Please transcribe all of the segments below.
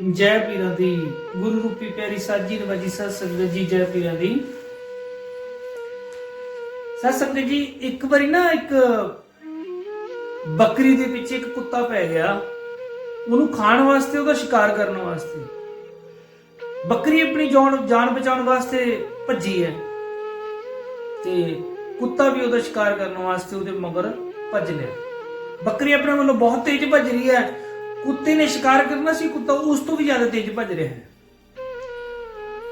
ਜੈ ਪੀਰਾਂ ਦੀ। ਗੁਰੂ ਰੂਪੀ ਪਿਆਰੀ ਸਾਜੀ ਨਵਾਜੀ ਸਤ ਸੰਗਤ ਜੀ, ਜੈ ਪੀਰਾਂ ਦੀ। ਸਤ ਸੰਗਤ ਜੀ, ਇੱਕ ਵਾਰੀ ਨਾ ਇੱਕ ਬੱਕਰੀ ਦੇ ਪਿੱਛੇ ਇੱਕ ਕੁੱਤਾ ਪੈ ਗਿਆ। ਉਹਨੂੰ ਖਾਣ ਵਾਸਤੇ, ਉਹਦਾ ਸ਼ਿਕਾਰ ਕਰਨ ਵਾਸਤੇ। ਬੱਕਰੀ ਆਪਣੀ ਜਾਨ ਜਾਨ ਬਚਾਉਣ ਵਾਸਤੇ ਭੱਜੀ ਹੈ। ਤੇ ਕੁੱਤਾ ਵੀ ਉਹਦਾ ਸ਼ਿਕਾਰ ਕਰਨ ਵਾਸਤੇ ਉਹਦੇ ਮਗਰ ਭੱਜ ਲਿਆ। ਬੱਕਰੀ ਆਪਣੇ ਵੱਲੋਂ ਬਹੁਤ ਤੇਜ਼ ਭੱਜ ਰਹੀ ਹੈ। ਕੁੱਤੇ ਨੇ ਸ਼ਿਕਾਰ ਕਰਨਾ ਸੀ, ਕੁੱਤਾ ਉਸ ਤੋਂ ਵੀ ਜ਼ਿਆਦਾ ਤੇਜ਼ ਭੱਜ ਰਿਹਾ ਹੈ।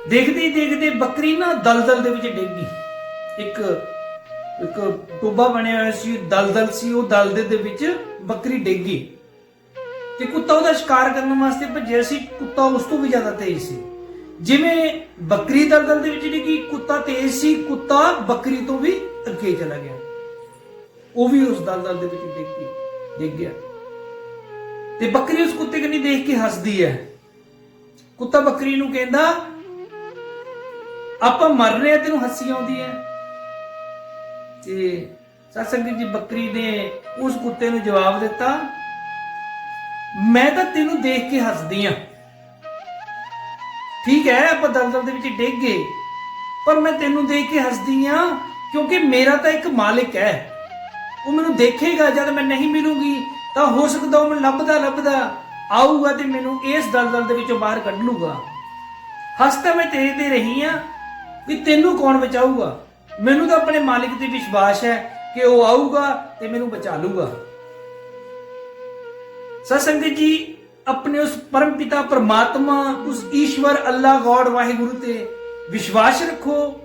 ਦੇਖਦੇ ਦੇਖਦੇ ਬੱਕਰੀ ਨਾ ਦਲਦਲ ਦੇ ਵਿੱਚ ਡਿੱਗ ਗਈ। ਇੱਕ ਇੱਕ ਟੋਬਾ ਬਣਿਆ ਹੋਇਆ ਸੀ ਦਲਦਲ ਸੀ, ਉਹ ਦਲਦਲ ਦੇ ਵਿੱਚ ਬੱਕਰੀ ਡਿੱਗ ਗਈ। ਤੇ ਕੁੱਤਾ ਉਹਦਾ ਸ਼ਿਕਾਰ ਕਰਨ ਵਾਸਤੇ ਭੱਜਿਆ ਸੀ, ਕੁੱਤਾ ਉਸ ਤੋਂ ਵੀ ਜ਼ਿਆਦਾ ਤੇਜ਼ ਸੀ। ਜਿਵੇਂ ਬੱਕਰੀ ਦਲਦਲ ਦੇ ਵਿੱਚ ਡਿੱਗੀ ਕੁੱਤਾ ਤੇਜ਼ ਸੀ, ਕੁੱਤਾ ਬੱਕਰੀ ਤੋਂ ਵੀ ਅੱਗੇ ਚਲਾ ਗਿਆ। ਉਹ ਵੀ ਉਸ ਦਲਦਲ ਦੇ ਵਿੱਚ ਡਿੱਗ ਗਈ, ਡਿੱਗ ਗਿਆ। ਤੇ ਬੱਕਰੀ ਉਸ ਕੁੱਤੇ ਕੰਨੀ ਦੇਖ ਕੇ ਹੱਸਦੀ ਹੈ। ਕੁੱਤਾ ਬੱਕਰੀ ਨੂੰ ਕਹਿੰਦਾ, ਆਪਾਂ ਮਰ ਰਹੇ ਆ, ਤੈਨੂੰ ਹੱਸੀ ਆਉਂਦੀ ਹੈ। ਤੇ ਸਤਸੰਗੀ ਜੀ, ਬੱਕਰੀ ਨੇ ਉਸ ਕੁੱਤੇ ਨੂੰ ਜਵਾਬ ਦਿੱਤਾ, ਮੈਂ ਤਾਂ ਤੈਨੂੰ ਦੇਖ ਕੇ ਹੱਸਦੀ ਆ ਠੀਕ ਹੈ, ਆਪਾਂ ਦਲਦਲ ਦੇ ਵਿੱਚ ਡਿੱਗ ਗਏ, ਪਰ ਮੈਂ ਤੈਨੂੰ ਦੇਖ ਕੇ ਹੱਸਦੀ ਆ ਕਿਉਂਕਿ ਮੇਰਾ ਤਾਂ ਇੱਕ ਮਾਲਿਕ ਹੈ। ਉਹ ਮੈਨੂੰ ਦੇਖੇਗਾ, ਜਦ ਮੈਂ ਨਹੀਂ ਮਿਲੂਗੀ ਤਾਂ ਹੋ ਸਕਦਾ ਉਹ ਮੈਨੂੰ ਲੱਭਦਾ ਲੱਭਦਾ ਆਊਗਾ ਤੇ ਮੈਨੂੰ ਇਸ ਦਲਦਲ ਦੇ ਵਿੱਚੋਂ ਬਾਹਰ ਕੱਢ ਲੂਗਾ। ਹੱਸ ਤਾਂ ਮੈਂ ਤੇਰੇ ਤੇ ਰਹੀ ਆ ਵੀ ਤੈਨੂੰ ਕੌਣ ਬਚਾਊਗਾ? ਮੈਨੂੰ ਤਾਂ ਆਪਣੇ ਮਾਲਿਕ ਤੇ ਵਿਸ਼ਵਾਸ ਹੈ ਕਿ ਉਹ ਆਊਗਾ ਤੇ ਮੈਨੂੰ ਬਚਾ ਲੂਗਾ। ਸਤਸੰਗਤ ਜੀ, ਆਪਣੇ ਉਸ ਪਰਮ ਪਿਤਾ ਪਰਮਾਤਮਾ, ਉਸ ਈਸ਼ਵਰ ਅੱਲਾ ਗੋਡ ਵਾਹਿਗੁਰੂ ਤੇ ਵਿਸ਼ਵਾਸ ਰੱਖੋ।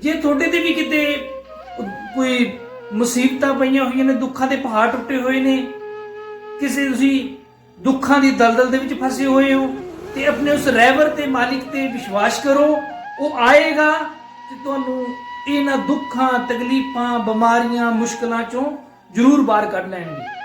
ਜੇ ਤੁਹਾਡੇ ਤੇ ਵੀ ਕਿਤੇ ਕੋਈ ਮੁਸੀਬਤਾਂ ਪਈਆਂ ਹੋਈਆਂ ਨੇ, ਦੁੱਖਾਂ ਦੇ ਪਹਾੜ ਟੁੱਟੇ ਹੋਏ ਨੇ ਕਿਸੇ ਤੁਸੀਂ ਦੁੱਖਾਂ ਦੀ ਦਲਦਲ ਦੇ ਵਿੱਚ ਫਸੇ ਹੋਏ ਹੋ ਤੇ ਆਪਣੇ ਉਸ ਰਹਿਬਰ ਤੇ ਮਾਲਿਕ ਤੇ ਵਿਸ਼ਵਾਸ ਕਰੋ, ਉਹ ਆਏਗਾ ਤੇ ਤੁਹਾਨੂੰ ਇਹਨਾਂ ਦੁੱਖਾਂ, ਤਕਲੀਫਾਂ, ਬਿਮਾਰੀਆਂ, ਮੁਸ਼ਕਲਾਂ ਚੋਂ ਜ਼ਰੂਰ ਬਾਹਰ ਕੱਢ ਲੈਣਗੇ।